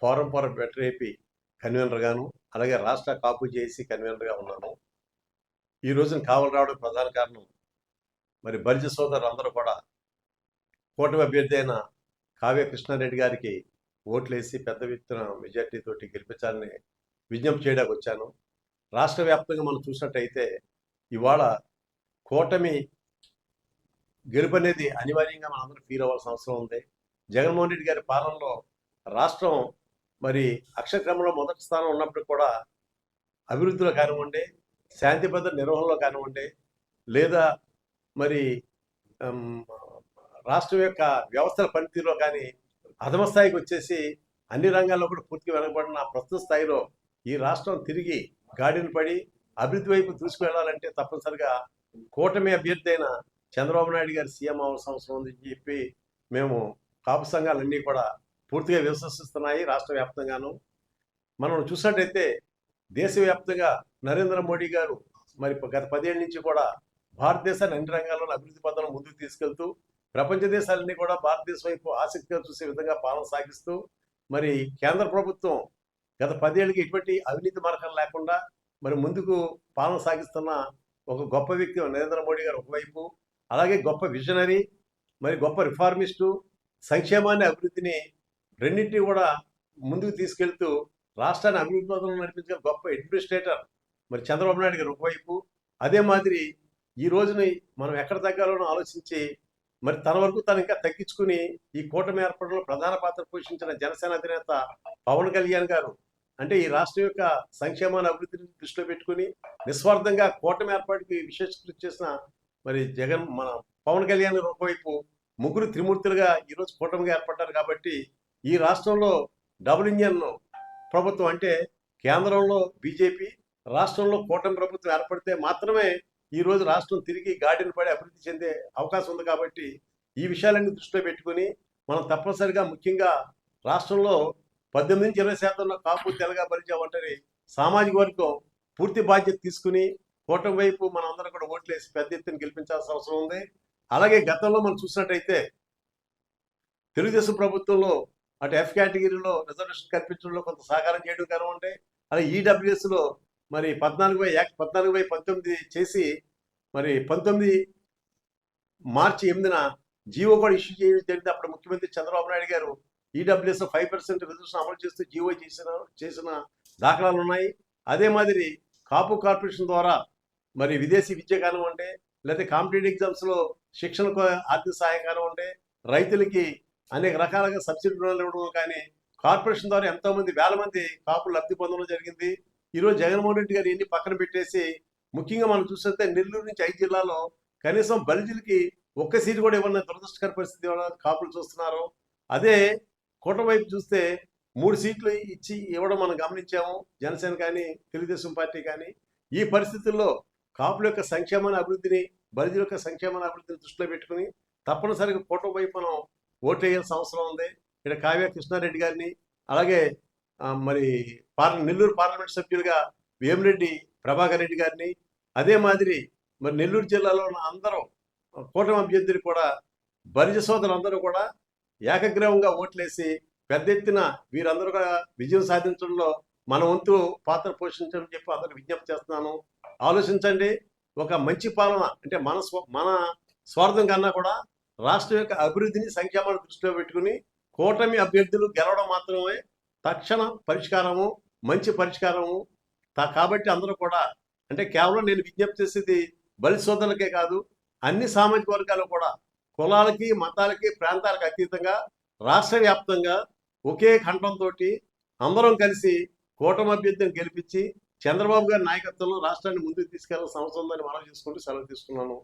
Forum for better AP convener గాను అలాగే రాష్ట్ర కాపు చేసి కన్వీనర్గా ఉన్నాను. ఈ రోజున కావలి రావడం ప్రధాన కారణం. మరి బలిజ సోదరులు అందరూ కూడా కూటమి అభ్యర్థి అయిన కావ్య కృష్ణారెడ్డి గారికి ఓట్లేసి పెద్ద ఎత్తున మెజార్టీతోటి గెలిపించాలని విజ్ఞప్తి చేయడానికి వచ్చాను. రాష్ట్ర వ్యాప్తంగా మనం చూసినట్టయితే ఇవాళ కూటమి గెలుపు అనేది అనివార్యంగా మనందరం ఫీల్ అవ్వాల్సిన అవసరం ఉంది. జగన్మోహన్ రెడ్డి గారి పాలనలో రాష్ట్రం మరి అక్షక్రమంలో మొదటి స్థానం ఉన్నప్పుడు కూడా అభివృద్ధిలో కానివ్వండి శాంతి భద్రత నిర్వహణలో కానివ్వండి లేదా మరి రాష్ట్రం యొక్క వ్యవస్థల పనితీరులో కానీ అధమ స్థాయికి వచ్చేసి అన్ని రంగాల్లో కూడా పూర్తిగా వెనకబడిన ప్రస్తుత స్థాయిలో ఈ రాష్ట్రం తిరిగి గాడిన పడి అభివృద్ధి వైపు తీసుకువెళ్ళాలంటే తప్పనిసరిగా కూటమి అభ్యర్థి అయిన చంద్రబాబు నాయుడు గారి సీఎం అవసరం అవసరం ఉందని చెప్పి మేము కాపు సంఘాలన్నీ కూడా పూర్తిగా విశ్వసిస్తున్నాయి రాష్ట్ర వ్యాప్తంగాను మనం చూసినట్టయితే దేశవ్యాప్తంగా నరేంద్ర మోడీ గారు మరి గత పదేళ్ళ నుంచి కూడా భారతదేశాన్ని అన్ని రంగాల్లో అభివృద్ధి పథంలో ముందుకు తీసుకెళ్తూ ప్రపంచ దేశాలన్నీ కూడా భారతదేశం వైపు ఆసక్తిగా చూసే విధంగా పాలన సాగిస్తూ మరి కేంద్ర ప్రభుత్వం గత పదేళ్ళకి ఎటువంటి అవినీతి మార్గం లేకుండా మరి ముందుకు పాలన సాగిస్తున్న ఒక గొప్ప వ్యక్తి నరేంద్ర మోడీ గారు ఒకవైపు అలాగే గొప్ప విజనరీ మరి గొప్ప రిఫార్మిస్టు సంక్షేమాన్ని అభివృద్ధిని రెండింటినీ కూడా ముందుకు తీసుకెళ్తూ రాష్ట్రాన్ని అభివృద్ధి పథంలో నడిపించిన గొప్ప అడ్మినిస్ట్రేటర్ మరి చంద్రబాబు నాయుడు గారు ఒకవైపు. అదే మాదిరి ఈ రోజుని మనం ఎక్కడ తగ్గాలోనో ఆలోచించి మరి తన వరకు తను ఇంకా తగ్గించుకుని ఈ కూటమి ఏర్పడంలో ప్రధాన పాత్ర పోషించిన జనసేన అధినేత పవన్ కళ్యాణ్ గారు అంటే ఈ రాష్ట్రం యొక్క సంక్షేమాన్ని అభివృద్ధిని దృష్టిలో పెట్టుకుని నిస్వార్థంగా కూటమి ఏర్పాటుకి విశేష కృషి చేసిన మరి జగన్ మన పవన్ కళ్యాణ్ గారు ఒకవైపు ముగ్గురు త్రిమూర్తులుగా ఈరోజు కూటమిగా ఏర్పడ్డారు కాబట్టి ఈ రాష్ట్రంలో డబుల్ ఇంజన్ ప్రభుత్వం అంటే కేంద్రంలో బీజేపీ రాష్ట్రంలో కూటమి ప్రభుత్వం ఏర్పడితే మాత్రమే ఈరోజు రాష్ట్రం తిరిగి గాడిన పడి అభివృద్ధి చెందే అవకాశం ఉంది కాబట్టి ఈ విషయాలన్నీ దృష్టిలో పెట్టుకుని మనం తప్పనిసరిగా ముఖ్యంగా రాష్ట్రంలో పద్దెనిమిది నుంచి ఇరవై శాతంలో కాపు తెలగా పరిచయం ఒంటరి సామాజిక వర్గం పూర్తి బాధ్యత తీసుకుని కూటమి వైపు మనందరం అందరం కూడా ఓట్లేసి పెద్ద ఎత్తున గెలిపించాల్సిన అవసరం ఉంది. అలాగే గతంలో మనం చూసినట్టయితే తెలుగుదేశం ప్రభుత్వంలో అటు ఎఫ్ కేటగిరీలో రిజర్వేషన్ కల్పించడంలో కొంత సహకారం చేయడం కానివ్వండి అలాగే ఈడబ్ల్యూఎస్లో మరి పద్నాలుగు బై యాక్ట్ పద్నాలుగు బై పంతొమ్మిది చేసి మరి పంతొమ్మిది మార్చి ఎనిమిదిన జీవో కూడా ఇష్యూ చేయడం జరిగింది. అప్పుడు ముఖ్యమంత్రి చంద్రబాబు నాయుడు గారు ఈడబ్ల్యూఎస్ ఫైవ్ పర్సెంట్ రిజర్వేషన్ అమలు చేస్తూ జీవో చేసిన చేసిన దాఖలాలు ఉన్నాయి. అదే మాదిరి కాపు కార్పొరేషన్ ద్వారా మరి విదేశీ విద్యాకాలం కానివ్వండి లేదా కాంపిటేటివ్ ఎగ్జామ్స్లో శిక్షణకు ఆర్థిక సహాయం ఉంటే రైతులకి అనేక రకాలుగా సబ్సిడీ రుణాలు ఇవ్వడం కానీ కార్పొరేషన్ ద్వారా ఎంతో మంది వేల మంది కాపులు లబ్ధి పొందడం జరిగింది. ఈరోజు జగన్మోహన్ రెడ్డి గారు ఎన్ని పక్కన పెట్టేసి ముఖ్యంగా మనం చూస్తే నెల్లూరు నుంచి ఐదు జిల్లాలో కనీసం బలిజులకి ఒక్క సీటు కూడా ఇవ్వని దురదృష్టకర పరిస్థితి కాపులు చూస్తున్నారు. అదే కూటమి వైపు చూస్తే మూడు సీట్లు ఇచ్చి ఇవ్వడం మనం గమనించాము. జనసేన కానీ తెలుగుదేశం పార్టీ కానీ. ఈ పరిస్థితుల్లో కాపుల యొక్క సంక్షేమాన్ని అభివృద్ధిని బలిజుల యొక్క సంక్షేమాన్ని అభివృద్ధిని దృష్టిలో పెట్టుకుని తప్పనిసరిగా కూటమి వైపు మనం ఓటు వేయాల్సిన అవసరం ఉంది. ఇక్కడ కావ్య కృష్ణారెడ్డి గారిని అలాగే మరి పార్ల నెల్లూరు పార్లమెంట్ సభ్యులుగా వేమిరెడ్డి ప్రభాకర్ రెడ్డి గారిని అదే మాదిరి మరి నెల్లూరు జిల్లాలో ఉన్న అందరూ కూటమి అభ్యర్థులు కూడా భరిజ సోదరులందరూ కూడా ఏకగ్రీవంగా ఓట్లేసి పెద్ద ఎత్తున వీరందరూ కూడా విజయం సాధించడంలో మన వంతు పాత్ర పోషించడం చెప్పి అందరికి విజ్ఞప్తి చేస్తున్నాను. ఆలోచించండి. ఒక మంచి పాలన అంటే మన స్వ మన స్వార్థం కన్నా కూడా రాష్ట్రం యొక్క అభివృద్ధిని సంక్షేమాన్ని దృష్టిలో పెట్టుకుని కూటమి అభ్యర్థులు గెలవడం మాత్రమే తక్షణ పరిష్కారము మంచి పరిష్కారము. కాబట్టి అందరూ కూడా అంటే కేవలం నేను విజ్ఞప్తి చేసేది బలి సోదరులకే కాదు అన్ని సామాజిక వర్గాలు కూడా కులాలకి మతాలకి ప్రాంతాలకు అతీతంగా రాష్ట్ర వ్యాప్తంగా ఒకే కంఠంతో అందరం కలిసి కూటమి అభ్యర్థిని గెలిపించి చంద్రబాబు గారి నాయకత్వంలో రాష్ట్రాన్ని ముందుకు తీసుకెళ్ళాల్సిన అవసరం ఉందని మనం చేసుకుంటూ సెలవు తీసుకున్నాను.